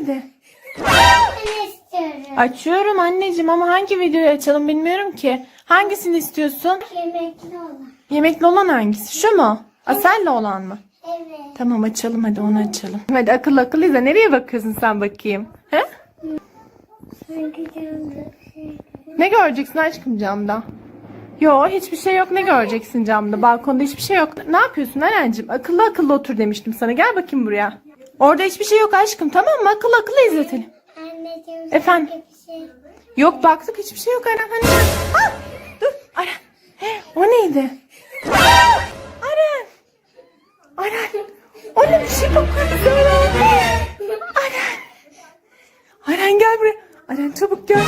istiyorum. Açıyorum anneciğim ama hangi videoyu açalım bilmiyorum ki. Hangisini istiyorsun? Yemekli olan. Yemekli olan hangisi? Şu mu? Asel'le olan mı? Evet. Tamam açalım hadi onu açalım. Hadi akıl akıl izle. Nereye bakıyorsun sen bakayım? He? Şey. Ne göreceksin aşkım camda? Yo hiçbir şey yok. Ne göreceksin camda? Balkonda hiçbir şey yok. Ne yapıyorsun Eren'cim? Akıllı akıllı otur demiştim sana. Gel bakayım buraya. Orada hiçbir şey yok aşkım tamam mı? Akıllı akıllı izletelim. Anneciğim Efendim? şey. Yok baktık hiçbir şey yok Eren. Hani ah, dur Eren. He, o neydi? Ah, Eren. Eren. O ne bir şey kokuyor Eren. Eren. Eren gel buraya. Eren çabuk gel.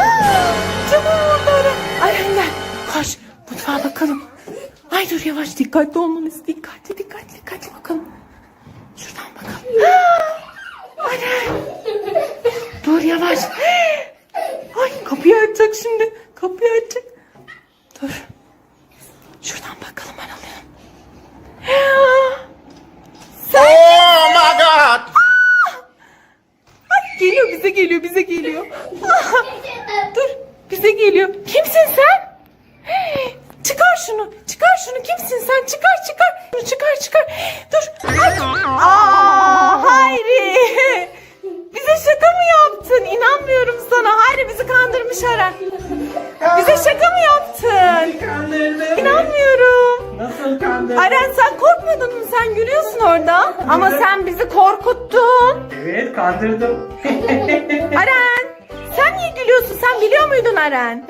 Ah, Çabuk orada Eren. Eren gel. Koş mutfağa bakalım. Ay dur yavaş dikkatli olmalıyız. Dikkatli dikkatli dikkatli bakalım. Eren. Dur yavaş. Ay kapıyı açacak şimdi. Kapıyı açacak. Dur. Şuradan bakalım ben alayım. Sen Oh my god! geliyor bize geliyor bize geliyor. Dur bize geliyor. Kimsin sen? Çıkar şunu. Çıkar şunu. Kimsin sen? Çıkar çıkar. Şunu çıkar çıkar. Dur. Ay. Aa, Hayri. Bize şaka mı yaptın? İnanmıyorum sana. Hayri bizi kandırmış Eren. Bize şaka mı yaptın? Kandırdım. İnanmıyorum. Nasıl kandırdın? Aren sen korkmadın mı? Sen gülüyorsun orada. Ama sen bizi korkuttun. Evet kandırdım. Aren sen niye gülüyorsun? Sen biliyor muydun Aren?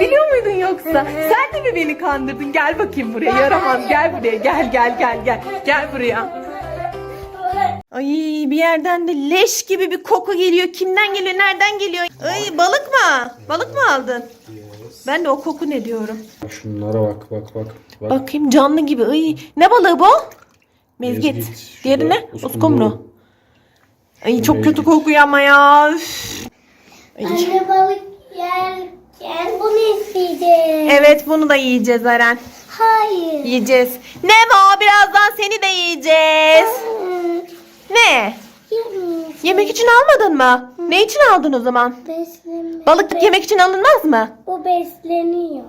Biliyor muydun yoksa? Sen de mi beni kandırdın? Gel bakayım buraya yaramaz. Gel buraya. Gel gel gel gel. Gel buraya. Ay bir yerden de leş gibi bir koku geliyor. Kimden geliyor? Nereden geliyor? Ay balık mı? Balık mı aldın? Ben de o koku ne diyorum? Şunlara bak bak bak. bak. Bakayım canlı gibi. Ay ne balığı bu? Mezgit. Mezgit. Diğeri ne? uskumru. Ay çok kötü kokuyor ama ya. Üf. Ay. Anne balık yerken bunu isteyeceğim. Evet bunu da yiyeceğiz Eren. Hayır. Yiyeceğiz. Nemo birazdan seni de yiyeceğiz. Ne? Yemeyeceğim. Yemek için almadın mı? Ne için aldın o zaman? Besleme. Balık yemek için alınmaz mı? Bu besleniyor.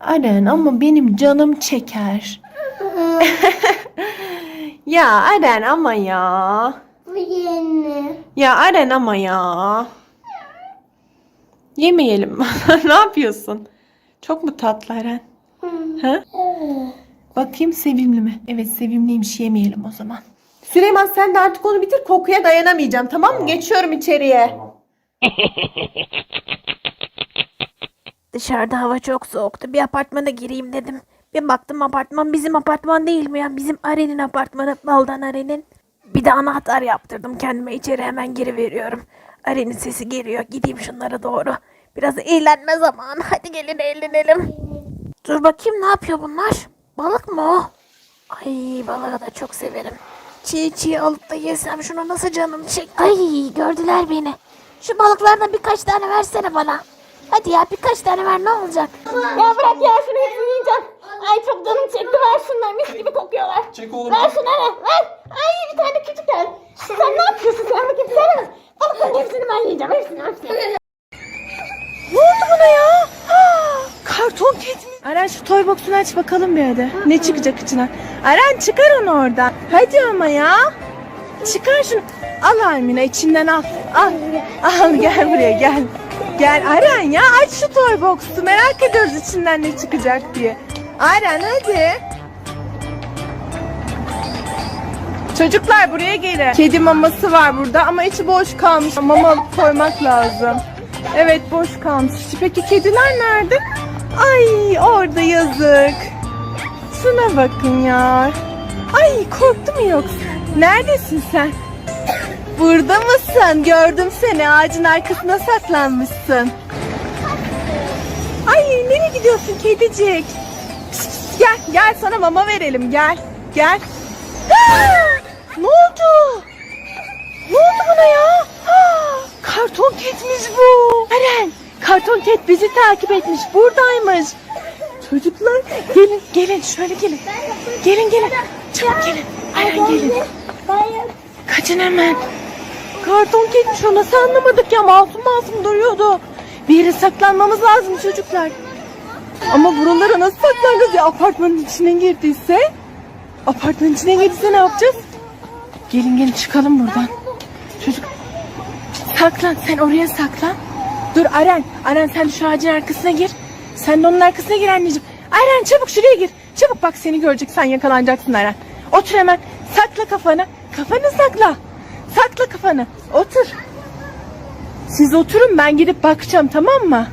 Eren ama benim canım çeker. Ya Eren ama ya. Bu yeni. Ya Eren ama ya. Yemeyelim. ne yapıyorsun? Çok mu tatlı Eren? Ha? Evet. Bakayım sevimli mi? Evet sevimliymiş yemeyelim o zaman. Süleyman sen de artık onu bitir kokuya dayanamayacağım tamam mı? Geçiyorum içeriye. Dışarıda hava çok soğuktu. Bir apartmana gireyim dedim. Bir baktım apartman bizim apartman değil mi ya? Bizim Aren'in apartmanı. Baldan Aren'in. Bir de anahtar yaptırdım kendime. içeri hemen geri veriyorum. Aren'in sesi geliyor. Gideyim şunlara doğru. Biraz eğlenme zamanı. Hadi gelin eğlenelim. Dur bakayım ne yapıyor bunlar? Balık mı o? Ay balığı da çok severim. Çiğ çiğ alıp da yesem şunu nasıl canım çek. Ay gördüler beni. Şu balıklardan birkaç tane versene bana. Hadi ya birkaç tane ver ne olacak? Ya bırak ya şunu hepsini yiyeceğim. Ay çok canım çekti ver şunları mis gibi kokuyorlar. Çek oğlum. Ver şunları ver. Ay bir tane küçük ver. Sen ne yapıyorsun sen bakayım sen mi? Balıkların hepsini ben yiyeceğim hepsini hepsini. Ne oldu buna ya? Ha, karton ket mi? Aren şu toy box'unu aç bakalım bir hadi. Ne çıkacak içine? Aren çıkar onu oradan. Hadi ama ya. Çıkar şunu. Al Almina içinden al. Al. Al gel buraya gel. Gel Aren ya aç şu toy box'u. Merak ediyoruz içinden ne çıkacak diye. Aren hadi. Çocuklar buraya gelin. Kedi maması var burada ama içi boş kalmış. Mama koymak lazım. Evet boş kalmış. Peki kediler nerede? Ay orada yazık. Şuna bakın ya. Ay korktu mu yoksa? Neredesin sen? Burada mısın? Gördüm seni. Ağacın arkasına saklanmışsın. Ay nereye gidiyorsun kedicik? Gel gel sana mama verelim gel. Gel. Ne oldu? Ne oldu buna ya? Ah, karton ketmiş bu. Eren karton ket bizi takip etmiş. Buradaymış. Çocuklar gelin gelin şöyle gelin. Gelin gelin. Çabuk gelin. Eren gelin. Kaçın hemen. karton ketmiş o nasıl anlamadık ya masum masum duruyordu. Bir yere saklanmamız lazım çocuklar. Ama buralara nasıl saklanacağız ya apartmanın içine girdiyse? Apartmanın içine girdiyse ne yapacağız? Gelin gelin çıkalım buradan. Çocuk saklan sen oraya saklan. Dur Aren, Aren sen şu ağacın arkasına gir. Sen de onun arkasına gir anneciğim. Aren çabuk şuraya gir. Çabuk bak seni görecek sen yakalanacaksın Aren. Otur hemen sakla kafanı. Kafanı sakla. Sakla kafanı. Otur. Siz oturun ben gidip bakacağım tamam mı?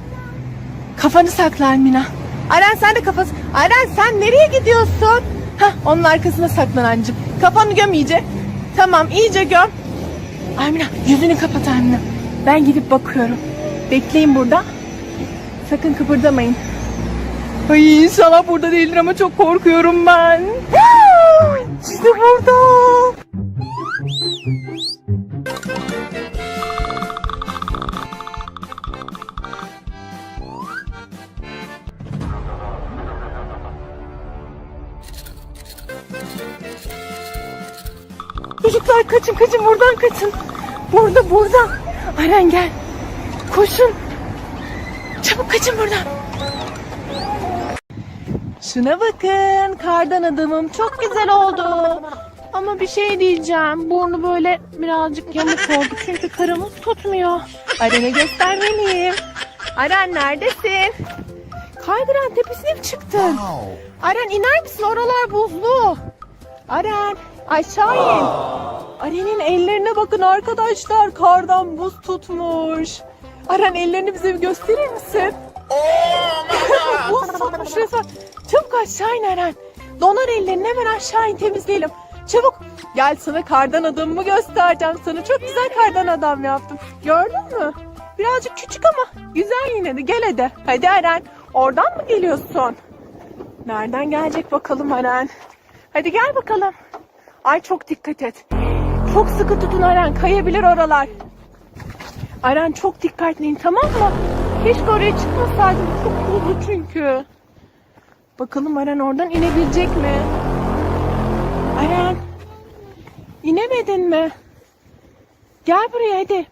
Kafanı sakla Almina. Aren sen de kafası. Aren sen nereye gidiyorsun? Hah onun arkasına saklan anneciğim. Kafanı göm iyice. Tamam iyice göm. Almina yüzünü kapat Almina. Ben gidip bakıyorum. Bekleyin burada. Sakın kıpırdamayın. Ay inşallah burada değildir ama çok korkuyorum ben. İşte burada. Çocuklar kaçın kaçın buradan kaçın. Burada burada. Aren gel. Koşun. Çabuk kaçın buradan. Şuna bakın. Kardan adamım çok güzel oldu. Ama bir şey diyeceğim. Burnu böyle birazcık yamuk oldu. Çünkü karımız tutmuyor. Aren'e göstermeliyim. Aren neredesin? Kaydıran tepesine mi çıktın? Aren iner misin? Oralar buzlu. Aren aşağı in. Aren'in ellerine bakın arkadaşlar. Kardan buz tutmuş. Aren ellerini bize bir gösterir misin? buz tutmuş resmen. Çabuk aşağı in Aren. Donar ellerini hemen aşağı in temizleyelim. Çabuk. Gel sana kardan adamımı göstereceğim. Sana çok güzel kardan adam yaptım. Gördün mü? Birazcık küçük ama güzel yine de. Gel hadi. Hadi Eren. Oradan mı geliyorsun? Nereden gelecek bakalım Eren? Hadi gel bakalım. Ay çok dikkat et. Çok sıkı tutun Aren. Kayabilir oralar. Aren çok dikkatliyin tamam mı? Keşke oraya çıkmasaydın. Çok buzlu çünkü. Bakalım Aren oradan inebilecek mi? Aren. İnemedin mi? Gel buraya hadi.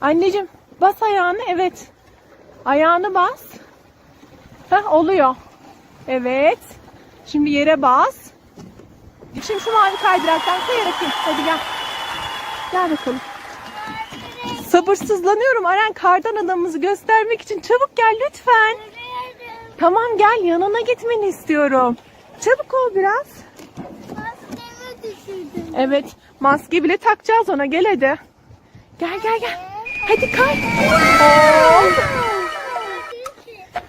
Anneciğim bas ayağını evet. Ayağını bas. Heh oluyor. Evet. Şimdi yere bas. Şimdi şu mavi kaydıraktan kayarak in. Hadi gel. Gel bakalım. Sabırsızlanıyorum Aren kardan adamımızı göstermek için. Çabuk gel lütfen. Tamam gel yanına gitmeni istiyorum. Çabuk ol biraz. Maskemi düşürdüm. Evet maske bile takacağız ona gel hadi. Gel gel gel. Hadi kay.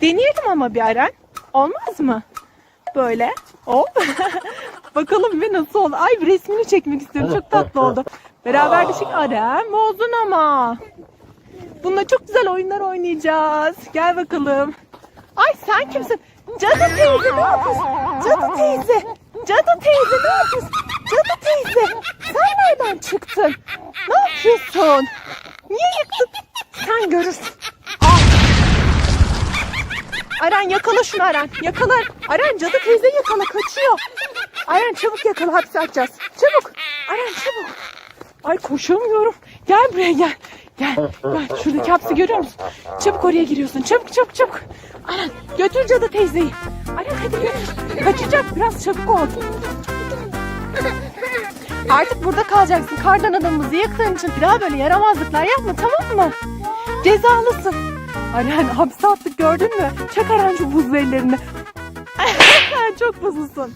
Deneyelim ama bir Aren. Olmaz mı? Böyle. Hop. Bakalım bir nasıl oldu. Ay bir resmini çekmek istiyorum. Çok tatlı oldu. Beraber düşük Aren bozdun ama. Bununla çok güzel oyunlar oynayacağız. Gel bakalım. Ay sen kimsin? Cadı teyze ne yapıyorsun? Cadı teyze. Cadı teyze ne yapıyorsun? Cadı teyze. Sen nereden çıktın? Ne yapıyorsun? Niye yıktın? Sen görürsün. Al. Aren yakala şunu Aren. Yakala. Aren cadı teyze yakala kaçıyor. Aren çabuk yakala hapse atacağız. Çabuk. Aren çabuk. Ay koşamıyorum. Gel buraya gel. Gel. Gel. Şuradaki hapsi görüyor musun? Çabuk oraya giriyorsun. Çabuk çabuk çabuk. Aren götür cadı teyzeyi. Aren hadi götür. Kaçacak. Biraz çabuk ol. Artık burada kalacaksın. Kardan adamımızı yıktığın için bir daha böyle yaramazlıklar yapma tamam mı? Cezalısın. Aren hapse attık gördün mü? Çek Aren şu buzlu ellerini. Çok buzlusun.